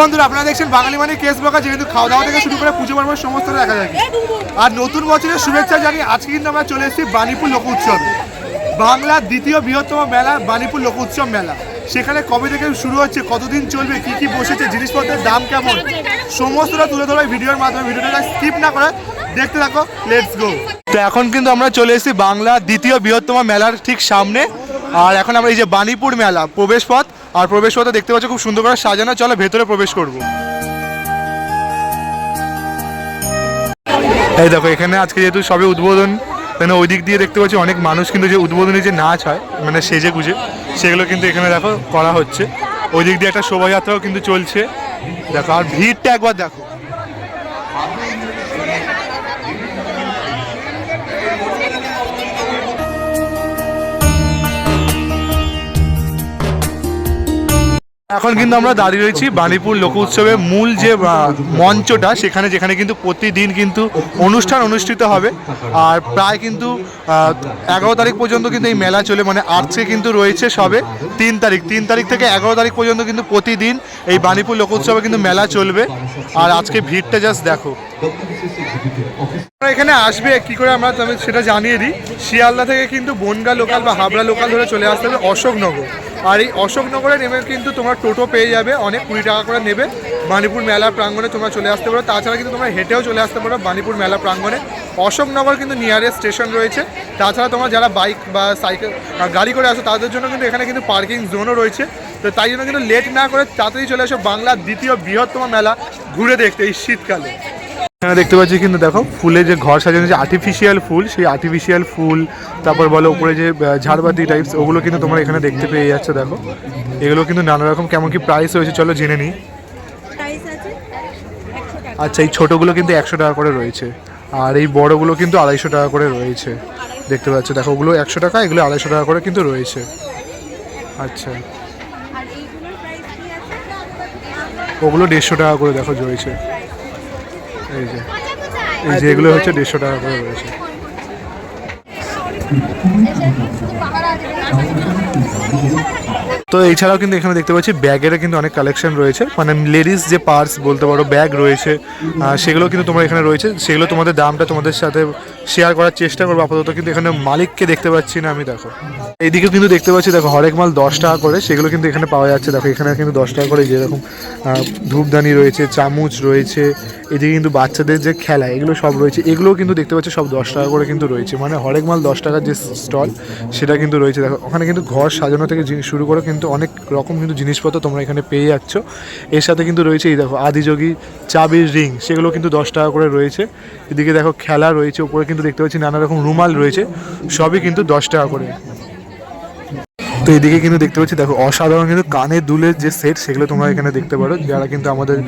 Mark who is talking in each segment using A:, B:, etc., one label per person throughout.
A: বন্ধুরা, আপনারা দেখছেন বাঙালি মানে কেস ব্লগার যেহেতু খাওয়া দাওয়া থেকে শুরু করে পুজো পর্ব সমস্ত দেখা যায় আর নতুন বছরের শুভেচ্ছা জানি আজকে কিন্তু আমরা চলে এসেছি বাণীপুর লোক উৎসব। বাংলার দ্বিতীয় বৃহত্তম মেলা বাণীপুর লোক উৎসব মেলা। সেখানে কবে থেকে শুরু হচ্ছে, কতদিন চলবে, কি কি বসেছে, জিনিসপত্রের দাম কেমন, সমস্তটা তুলে ধরো ভিডিওর মাধ্যমে। ভিডিওটা স্কিপ না করে দেখতে থাকো লেটস গো তো এখন কিন্তু আমরা চলে এসেছি বাংলার দ্বিতীয় বৃহত্তম মেলার ঠিক সামনে। আর এখন আমরা এই যে বাণীপুর মেলা প্রবেশ পথ আর প্রবেশ পথে দেখতে পাচ্ছ খুব সুন্দর করে সাজানো, চলো ভেতরে প্রবেশ করব। এই দেখো, এখানে আজকে যেহেতু সবে উদ্বোধন মানে ওই দিক দিয়ে দেখতে পাচ্ছি অনেক মানুষ কিন্তু যে উদ্বোধনী যে নাচ হয় মানে সেজে গুজে, সেগুলো কিন্তু এখানে দেখো করা হচ্ছে। ওই দিক দিয়ে একটা শোভাযাত্রাও কিন্তু চলছে। দেখো, আর ভিড়টা একবার দেখো। এখন কিন্তু আমরা দাঁড়িয়ে রয়েছি বাণীপুর লোক উৎসবের মূল যে মঞ্চটা, সেখানে, যেখানে কিন্তু প্রতিদিন কিন্তু অনুষ্ঠান অনুষ্ঠিত হবে। আর প্রায় কিন্তু এগারো তারিখ পর্যন্ত কিন্তু এই মেলা চলে মানে আজকে কিন্তু রয়েছে সবে তিন তারিখ। তিন তারিখ থেকে এগারো তারিখ পর্যন্ত কিন্তু প্রতিদিন এই বাণীপুর লোক উৎসবে কিন্তু মেলা চলবে। আর আজকে ভিড়টা জাস্ট দেখো। এখানে আসবে, কি করে আমরা সেটা জানিয়ে দিই। শিয়ালদা থেকে কিন্তু বনগা লোকাল বা হাবড়া লোকাল ধরে চলে আসতে হবে অশোকনগর। আর এই অশোকনগরে নেমে কিন্তু তোমরা টোটো পেয়ে যাবে, অনেক কুড়ি টাকা করে নেবে। বাণীপুর মেলা প্রাঙ্গণে তোমরা চলে আসতে পারো। তাছাড়া কিন্তু তোমরা হেঁটেও চলে আসতে পারো বাণীপুর মেলা প্রাঙ্গণে। অশোকনগর কিন্তু নিয়ারেস্ট স্টেশন রয়েছে। তাছাড়া তোমরা যারা বাইক বা সাইকেল গাড়ি করে আসো, তাদের জন্য কিন্তু এখানে কিন্তু পার্কিং জোনও রয়েছে। তো তাই জন্য কিন্তু লেট না করে তাড়াতাড়ি চলে আসো বাংলার দ্বিতীয় বৃহত্তম মেলা ঘুরে দেখতে এই শীতকালে। এখানে দেখতে পাচ্ছি কিন্তু দেখো ফুলে যে ঘর সাজানো যে আর্টিফিশিয়াল ফুল সেই আর্টিফিশিয়াল ফুল তারপর বলো উপরে যে ঝাড়বাতি টাইপস ওগুলো কিন্তু তোমরা এখানে দেখতে পেয়ে যাচ্ছ দেখো। এগুলো কিন্তু নানা রকম কেমন কি প্রাইস রয়েছে চলো জেনে নিই। আচ্ছা এই ছোটোগুলো কিন্তু একশো টাকা করে রয়েছে আর এই বড়গুলো কিন্তু আড়াইশো টাকা করে রয়েছে। দেখতে পাচ্ছ দেখো ওগুলো একশো টাকা এগুলো আড়াইশো টাকা করে কিন্তু রয়েছে। আচ্ছা। ওগুলো দেড়শো টাকা করে দেখো রয়েছে। এই যে। এই যে এগুলো হচ্ছে দেড়শো টাকা করে রয়েছে তো এছাড়াও কিন্তু এখানে দেখতে পাচ্ছি ব্যাগেরও কিন্তু অনেক কালেকশন রয়েছে। মানে লেডিস যে পার্স বলতে পারো ব্যাগ রয়েছে সেগুলো কিন্তু তোমার এখানে রয়েছে। সেগুলো তোমাদের দামটা তোমাদের সাথে শেয়ার করার চেষ্টা করব। আপাতত কিন্তু এখানে মালিককে দেখতে পাচ্ছি না আমি, দেখো। এইদিকে কিন্তু দেখতে পাচ্ছি, দেখো, হরেক মাল দশ টাকা করে, সেগুলো কিন্তু এখানে পাওয়া যাচ্ছে। দেখো, এখানে কিন্তু দশ টাকা করে যেরকম ধূপদানি রয়েছে, চামচ রয়েছে, এদিকে কিন্তু বাচ্চাদের যে খেলা, এগুলো সব রয়েছে। এগুলোও কিন্তু দেখতে পাচ্ছি সব দশ টাকা করে কিন্তু রয়েছে। মানে হরেক মাল দশ টাকার যে স্টল, সেটা কিন্তু রয়েছে। দেখো, ওখানে কিন্তু ঘর সাজানো থেকে শুরু করে কিন্তু অনেক রকম কিন্তু জিনিসপত্র তোমরা এখানে পেয়ে যাচ্ছ। এর সাথে কিন্তু রয়েছে এই দেখো, আদিযোগী চাবির রিং, সেগুলো কিন্তু দশ টাকা করে রয়েছে। এদিকে দেখো খেলা রয়েছে, উপরে কিন্তু দেখতে পাচ্ছি নানা রকম রুমাল রয়েছে, সবই কিন্তু দশ টাকা করে। তো এদিকে কিন্তু দেখতে পাচ্ছি, দেখো অসাধারণ কিন্তু কানে দুলের যে সেট সেগুলো তোমরা এখানে দেখতে পারো। যারা কিন্তু আমাদের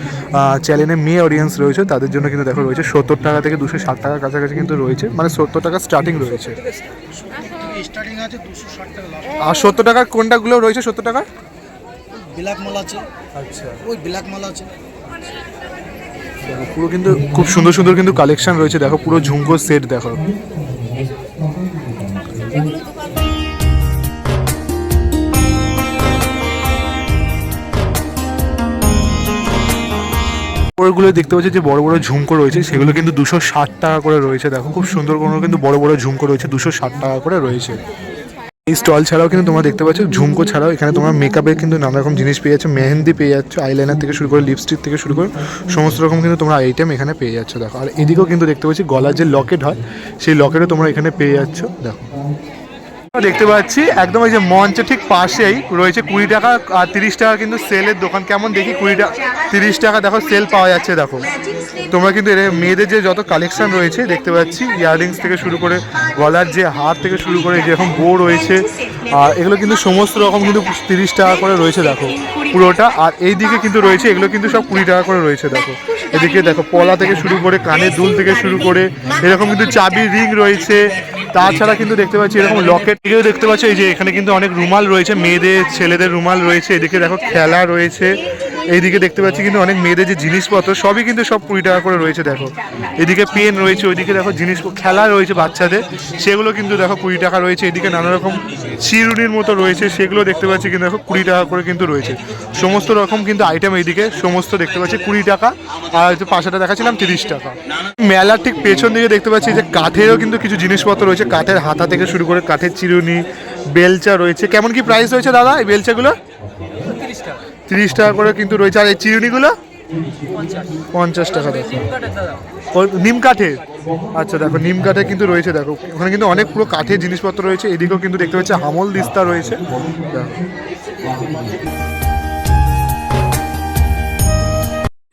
A: চ্যানেলে মেয়ে অডিয়েন্স রয়েছে, তাদের জন্য কিন্তু দেখো রয়েছে সত্তর টাকা থেকে দুশো ষাট টাকার কাছাকাছি কিন্তু রয়েছে। মানে সত্তর টাকা স্টার্টিং রয়েছে।
B: স্টার্টিং আছে দুশো ষাট টাকা লাভ
A: আর সত্তর টাকার কোনটাগুলো রয়েছে সত্তর টাকা
B: ব্ল্যাক মাল আছে।
A: আচ্ছা।
B: ওই ব্ল্যাক মাল আছে।
A: পুরো কিন্তু খুব সুন্দর সুন্দর কিন্তু কালেকশন রয়েছে। দেখো পুরো ঝুমকো সেট দেখো। ওগুলো দেখতে পাচ্ছি যে বড় বড় ঝুমকো রয়েছে, সেগুলো কিন্তু দুশো ষাট টাকা করে রয়েছে। দেখো, খুব সুন্দর কোনো কিন্তু বড় বড় ঝুমকো রয়েছে, দুশো ষাট টাকা করে রয়েছে। এই স্টল ছাড়াও কিন্তু তোমরা দেখতে পাচ্ছ, ঝুমকো ছাড়াও এখানে তোমরা মেকআপের কিন্তু নানা রকম জিনিস পেয়ে যাচ্ছ, মেহেন্দি পেয়ে যাচ্ছ আইলাইনার থেকে শুরু করে লিপস্টিক থেকে শুরু করে সমস্ত রকম কিন্তু তোমরা আইটেম এখানে পেয়ে যাচ্ছ, দেখো। আর এদিকেও কিন্তু দেখতে পাচ্ছি গলার যে লকেট হয়, সেই লকেটও তোমরা এখানে পেয়ে যাচ্ছ, দেখো। দেখতে পাচ্ছি, একদম এই যে মঞ্চের ঠিক পাশেই রয়েছে কুড়ি টাকা আর তিরিশ টাকা কিন্তু সেলের দোকান। কেমন দেখি কুড়ি টাকা তিরিশ টাকা দেখো, সেল পাওয়া যাচ্ছে, দেখো। তোমরা কিন্তু মেয়েদের যে যত কালেকশন রয়েছে, দেখতে পাচ্ছি ইয়াররিংস থেকে শুরু করে গলার যে হার থেকে শুরু করে যেরকম বো রয়েছে, আর এগুলো কিন্তু সমস্ত রকম কিন্তু তিরিশ টাকা করে রয়েছে, দেখো। পুরোটা, আর এই দিকে কিন্তু রয়েছে, এগুলো কিন্তু সব কুড়ি টাকা করে রয়েছে, দেখো। এদিকে দেখো, পলা থেকে শুরু করে কানের দুল থেকে শুরু করে, এরকম কিন্তু চাবি, রিং রয়েছে। তাছাড়া কিন্তু দেখতে পাচ্ছি এরকম লকেট থেকেও দেখতে পাচ্ছি, এই যে এখানে কিন্তু অনেক রুমাল রয়েছে, মেয়েদের, ছেলেদের রুমাল রয়েছে, এদিকে দেখো খেলা রয়েছে। এইদিকে দেখতে পাচ্ছি কিন্তু অনেক মেয়েদের যে জিনিসপত্র, সবই কিন্তু সব কুড়ি টাকা করে রয়েছে, দেখো। এদিকে পেন রয়েছে, ওইদিকে দেখো জিনিস, খেলা রয়েছে বাচ্চাদের, সেগুলো কিন্তু দেখো কুড়ি টাকা রয়েছে। এদিকে নানা রকম চিরুনির মতো রয়েছে, সেগুলো দেখতে পাচ্ছি কিন্তু দেখো কুড়ি টাকা করে কিন্তু রয়েছে। সমস্ত রকম কিন্তু আইটেম এইদিকে, সমস্ত দেখতে পাচ্ছি, কুড়ি টাকা, আর হচ্ছে পাশেটা দেখাচ্ছিলাম, তিরিশ টাকা। মেলার ঠিক পেছন দিকে দেখতে পাচ্ছি যে কাঠেরও কিন্তু কিছু জিনিসপত্র রয়েছে, কাঠের হাতা থেকে শুরু করে কাঠের চিরুনি, বেলচা রয়েছে। কেমন কি প্রাইস রয়েছে দাদা এই বেলচাগুলো তিরিশ টাকা করে কিন্তু রয়েছে। আর এই চিরুনিগুলো? পঞ্চাশ টাকা, দেখো। নিম কাঠে আচ্ছা দেখো, নিম কাঠে কিন্তু রয়েছে, দেখো। ওখানে কিন্তু অনেক পুরো কাঠের জিনিসপত্র রয়েছে। এদিকেও কিন্তু দেখতে পাচ্ছি হামল দিস্তা রয়েছে। দেখো।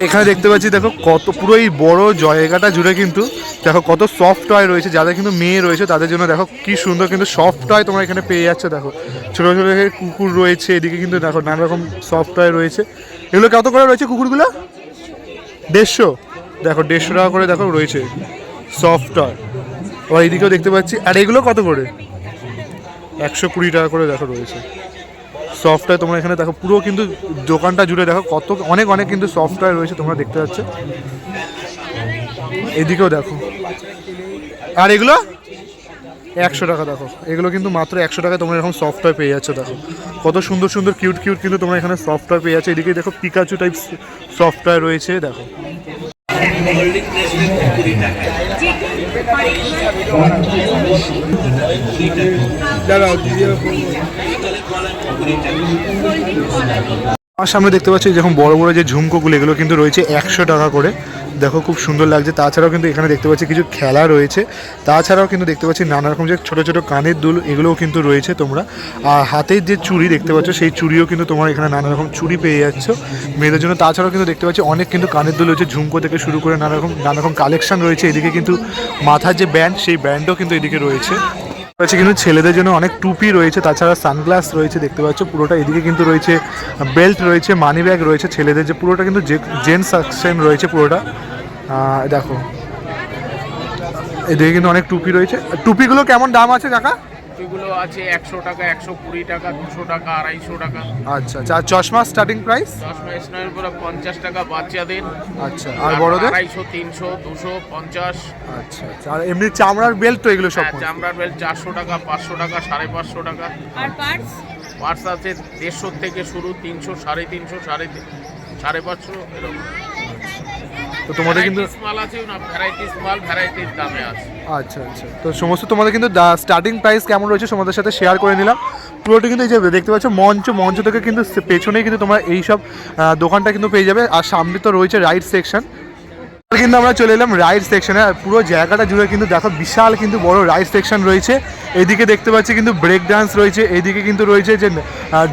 A: এখানে দেখতে পাচ্ছি, দেখো কত, পুরো এই বড় জায়গাটা জুড়ে কিন্তু দেখো কত সফট টয় রয়েছে, যাদের কিন্তু মেয়ে রয়েছে তাদের জন্য দেখো কি সুন্দর কিন্তু সফট টয় তোমরা এখানে পেয়ে যাচ্ছ, দেখো। ছোটো ছোটো কুকুর রয়েছে, এদিকে কিন্তু দেখো নানা রকম সফট টয় রয়েছে। এগুলো কত করে রয়েছে কুকুরগুলো? দেড়শো। দেখো, দেড়শো টাকা করে দেখো রয়েছে সফট টয় আবার এদিকেও দেখতে পাচ্ছি, আর এগুলো কত করে? একশো কুড়ি টাকা করে দেখো রয়েছে। সফটওয়্যার তোমরা এখানে দেখো, পুরো কিন্তু দোকানটা জুড়ে দেখো, কত, অনেক অনেক কিন্তু সফটওয়্যার রয়েছে তোমরা দেখতে পাচ্ছ। এদিকেও দেখো। আর এগুলো? একশো টাকা দেখো। এগুলো কিন্তু মাত্র একশো টাকায় তোমরা এরকম সফটওয়্যার পেয়ে যাচ্ছ, দেখো। কত সুন্দর সুন্দর কিউট কিউট কিন্তু তোমরা এখানে সফটওয়্যার পেয়ে যাচ্ছ। এদিকে দেখো পিকাচু টাইপ সফটওয়্যার রয়েছে, দেখো। আমার সামনে দেখতে পাচ্ছি যখন বড় বড় যে ঝুমকোগুলো, এগুলো কিন্তু রয়েছে একশো টাকা করে। দেখো খুব সুন্দর লাগছে। তাছাড়াও কিন্তু এখানে দেখতে পাচ্ছি কিছু খেলা রয়েছে। তাছাড়াও কিন্তু দেখতে পাচ্ছি নানা রকম যে ছোটো ছোটো কানের দুল, এগুলোও কিন্তু রয়েছে তোমরা। আর হাতের যে চুড়ি দেখতে পাচ্ছ, সেই চুড়িও কিন্তু তোমার এখানে নানা রকম চুড়ি পেয়ে যাচ্ছ মেয়েদের জন্য। তাছাড়াও কিন্তু দেখতে পাচ্ছি অনেক কিন্তু কানের দুল রয়েছে, ঝুমকো থেকে শুরু করে নানা রকম নানা রকম কালেকশন রয়েছে। এদিকে কিন্তু মাথার যে ব্যান্ড সেই ব্যান্ডও কিন্তু এদিকে রয়েছে। আছে কিন্তু ছেলেদের জন্য অনেক টুপি রয়েছে, তাছাড়া সানগ্লাস রয়েছে, দেখতে পাচ্ছ, পুরোটা এদিকে কিন্তু রয়েছে, বেল্ট রয়েছে, মানি ব্যাগ রয়েছে ছেলেদের, যে পুরোটা কিন্তু জেন্টস সেকশন রয়েছে পুরোটা। দেখো, এদিকে কিন্তু অনেক টুপি রয়েছে। টুপিগুলো কেমন দাম আছে, কাকা?
C: এগুলো আছে একশো টাকা একশো কুড়ি টাকা দুশো টাকা আড়াইশো টাকা।
A: আচ্ছা আচ্ছা আর চশমা স্টার্টিং প্রাইস
C: চশমা স্নানের পরে পঞ্চাশ টাকা বাচ্চাদের।
A: আচ্ছা আর বড়দের?
C: আড়াইশো তিনশো দুশো পঞ্চাশ।
A: আচ্ছা আচ্ছা আর এমনি চামড়ার বেল্ট তো এগুলো সব
C: হ্যাঁ চামড়ার বেল্ট চারশো টাকা পাঁচশো টাকা সাড়ে পাঁচশো টাকা।
D: আর পার্টস
C: পার্স আছে দেড়শো থেকে শুরু তিনশো সাড়ে তিনশো সাড়ে তিন সাড়ে পাঁচশো এরকম।
A: তো তোমাদের কিন্তু
C: মাল আছে না ভ্যারাইটিস মাল ভ্যারাইটিস দামে আছে।
A: আচ্ছা আচ্ছা। তো সমস্ত তোমাদের কিন্তু স্টার্টিং প্রাইস কেমন রয়েছে তোমাদের সাথে শেয়ার করে নিলাম। পুরোটা কিন্তু এই যে দেখতে পাচ্ছ, মঞ্চ মঞ্চ থেকে কিন্তু পেছনেই কিন্তু তোমরা এইসব দোকানটা কিন্তু পেয়ে যাবে। আর সামনে তো রয়েছে রাইট সেকশন কিন্তু আমরা চলে এলাম রাইড সেকশনে, আর পুরো জায়গাটা জুড়ে কিন্তু দেখো বিশাল কিন্তু বড় রাইড সেকশন রয়েছে। এদিকে দেখতে পাচ্ছি কিন্তু ব্রেক ডান্স রয়েছে এইদিকে কিন্তু রয়েছে যে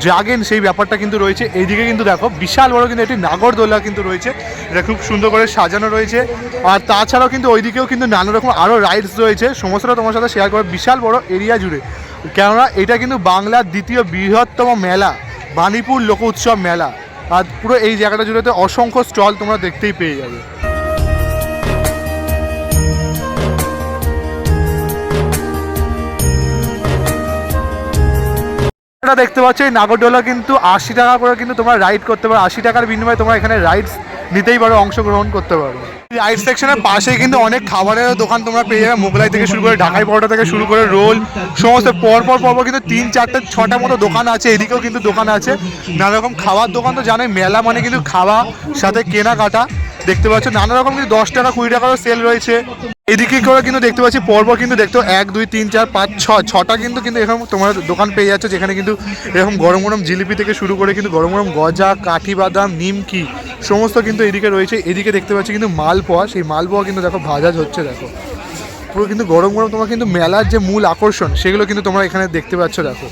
A: ড্রাগেন সেই ব্যাপারটা কিন্তু রয়েছে। এইদিকে কিন্তু দেখো বিশাল বড় কিন্তু একটি নাগরদোলা কিন্তু রয়েছে, এটা খুব সুন্দর করে সাজানো রয়েছে। আর তাছাড়াও কিন্তু ওইদিকেও কিন্তু নানা রকম আরও রাইডস রয়েছে, সমস্তটা তোমার সাথে শেয়ার করে বিশাল বড় এরিয়া জুড়ে। কেননা এটা কিন্তু বাংলার দ্বিতীয় বৃহত্তম মেলা, বাণীপুর লোক উৎসব মেলা। আর পুরো এই জায়গাটা জুড়েতে অসংখ্য স্টল তোমরা দেখতেই পেয়ে যাবে। এটা দেখতে পাচ্ছ, এই নাগরদোলা কিন্তু আশি টাকা করে কিন্তু তোমরা রাইড করতে পারো। আশি টাকার বিনিময়ে তোমরা এখানে রাইডস নিতেই পারো, অংশগ্রহণ করতে পারো। রাইড সেকশনের পাশেই কিন্তু অনেক খাবারের দোকান তোমরা পেয়ে যাবে। মোগলাই থেকে শুরু করে ঢাকাই পরোটা থেকে শুরু করে রোল সমস্ত পর পর পর কিন্তু তিন, চারটে, ছটা মতো দোকান আছে, এদিকেও কিন্তু দোকান আছে। নানা রকম খাবার দোকান তো জানে মেলা মানে কিন্তু খাওয়া, সাথে কেনাকাটা। দেখতে পাচ্ছ, নানা রকম কিন্তু দশ টাকা, কুড়ি টাকারও সেল রয়েছে। এদিকে করে কিন্তু দেখতে পাচ্ছি, পরপর কিন্তু দেখতে এক, দুই, তিন, চার, পাঁচ, ছ, ছটা কিন্তু কিন্তু এরকম তোমার দোকান পেয়ে যাচ্ছে, যেখানে কিন্তু এরকম গরম গরম জিলিপি থেকে শুরু করে কিন্তু গরম গরম গজা, কাঠি বাদাম, নিমকি সমস্ত কিন্তু এদিকে রয়েছে। এদিকে দেখতে পাচ্ছি কিন্তু মালপোয়া, সেই মালপোয়া কিন্তু দেখো ভাজাজ হচ্ছে, দেখো। পুরো কিন্তু গরম গরম তোমার কিন্তু মেলার যে মূল আকর্ষণ, সেগুলো কিন্তু তোমরা এখানে দেখতে পাচ্ছ, দেখো।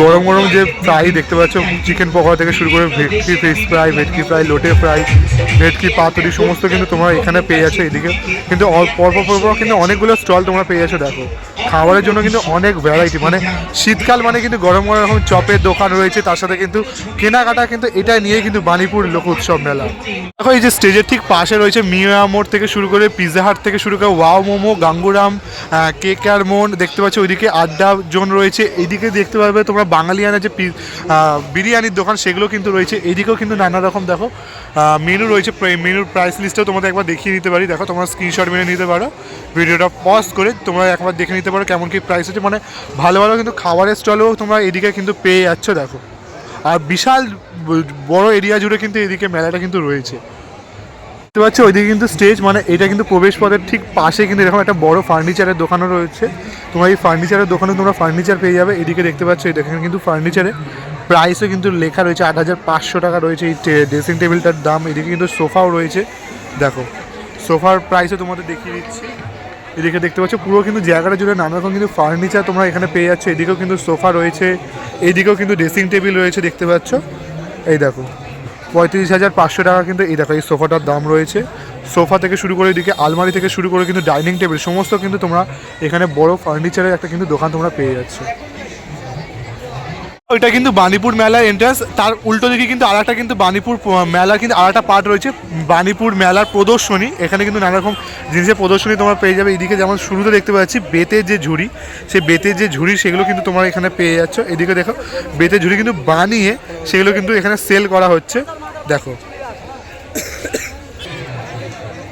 A: গরম গরম যে ফ্রাই দেখতে পাচ্ছ চিকেন পকোড়া থেকে শুরু করে bhetki fish fry bhetki fry lote fry bhetki paturi সমস্ত কিন্তু তোমরা এখানে পেয়ে যাচ্ছ এদিকে। কিন্তু পরপর পরপর কিন্তু অনেকগুলো স্টল তোমরা পেয়ে যাচ্ছ দেখো। খাবারের জন্য কিন্তু অনেক ভ্যারাইটি মানে শীতকাল মানে কিন্তু গরম গরম রকম চপের দোকান রয়েছে তার সাথে কিন্তু কেনাকাটা কিন্তু এটা নিয়ে কিন্তু বাণীপুর লোক উৎসব মেলা। দেখো এই যে স্টেজের ঠিক পাশে রয়েছে মিয়া মোড় থেকে শুরু করে পিৎজা হাট থেকে শুরু করে ওয়াও মোমো গাঙ্গুরাম কেক আর মন দেখতে পাচ্ছ ওইদিকে আড্ডা জোন রয়েছে এদিকে দেখতে পাবে তোমরা বাঙালিয়ানা যে বিরিয়ানির দোকান, সেগুলো কিন্তু রয়েছে। এদিকেও কিন্তু নানা রকম, দেখো মেনু রয়েছে মেনুর প্রাইস লিস্টেও তোমাদের একবার দেখিয়ে নিতে পারি। দেখো, তোমরা স্ক্রিনশট মেনে নিতে পারো। ভিডিওটা পজ করে তোমরা একবার দেখে নিতে পারো কেমন কি প্রাইস আছে মানে ভালো ভালো কিন্তু খাবারের স্টলেও তোমরা এদিকে কিন্তু পেয়ে যাচ্ছ, দেখো। আর বিশাল বড় এরিয়া জুড়ে কিন্তু এদিকে মেলাটা কিন্তু রয়েছে। দেখতে পাচ্ছ, ওইদিকে কিন্তু স্টেজ মানে এটা কিন্তু প্রবেশ পথের ঠিক পাশে কিন্তু এরকম একটা বড় ফার্নিচারের দোকানও রয়েছে। তোমার এই ফার্নিচারের দোকানে তোমরা ফার্নিচার পেয়ে যাবে। এদিকে দেখতে পাচ্ছ এখানে কিন্তু ফার্নিচারে প্রাইসও কিন্তু লেখা রয়েছে আট হাজার পাঁচশো টাকা রয়েছে। এই ড্রেসিং টেবিলটার দাম, এদিকে কিন্তু সোফাও রয়েছে। দেখো সোফার প্রাইসও তোমাদের দেখিয়ে দিচ্ছি। এদিকে দেখতে পাচ্ছ, পুরো কিন্তু জায়গাটা জুড়ে নানা রকম কিন্তু ফার্নিচার তোমরা এখানে পেয়ে যাচ্ছ। এদিকেও কিন্তু সোফা রয়েছে, এদিকেও কিন্তু ড্রেসিং টেবিল রয়েছে, দেখতে পাচ্ছ। এই দেখো পঁয়ত্রিশ হাজার পাঁচশো টাকা কিন্তু এই দেখো, এই সোফাটার দাম রয়েছে। সোফা থেকে শুরু করে এদিকে আলমারি থেকে শুরু করে কিন্তু ডাইনিং টেবিল, সমস্ত কিন্তু তোমরা এখানে বড় ফার্নিচারের একটা কিন্তু দোকান তোমরা পেয়ে যাচ্ছ। ওইটা কিন্তু বাণীপুর মেলা এন্ট্রান্স তার উল্টো দিকে কিন্তু আর একটা কিন্তু বাণীপুর প- মেলার কিন্তু আর একটা পার্ট রয়েছে, বাণীপুর মেলার প্রদর্শনী। এখানে কিন্তু নানা রকম জিনিসের প্রদর্শনী তোমরা পেয়ে যাবে। এদিকে যেমন শুরুতে দেখতে পাচ্ছি, বেতের যে ঝুড়ি, সেই বেতের যে ঝুড়ি, সেগুলো কিন্তু তোমরা এখানে পেয়ে যাচ্ছ। এদিকে দেখো, বেতের ঝুড়ি কিন্তু বানিয়ে সেগুলো কিন্তু এখানে সেল করা হচ্ছে। দেখো।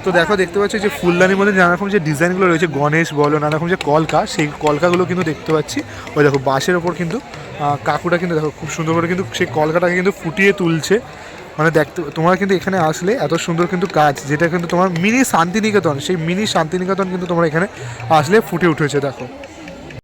A: তো দেখো, দেখতে পাচ্ছ যে ফুলদানির মধ্যে নানা রকম যে ডিজাইনগুলো রয়েছে, গণেশ বলো, নানা রকম যে কলকা, সেই কলকাগুলো কিন্তু দেখতে পাচ্ছি। ওই দেখো, বাঁশের ওপর কিন্তু কাকুটা কিন্তু দেখো, খুব সুন্দর করে কিন্তু সেই কলকাটাকে কিন্তু ফুটিয়ে তুলছে। মানে দেখতে, তোমার কিন্তু এখানে আসলে এত সুন্দর কিন্তু কাজ, যেটা কিন্তু তোমার মিনি শান্তিনিকেতন, সেই মিনি শান্তিনিকেতন কিন্তু তোমরা এখানে আসলে ফুটে উঠেছে, দেখো।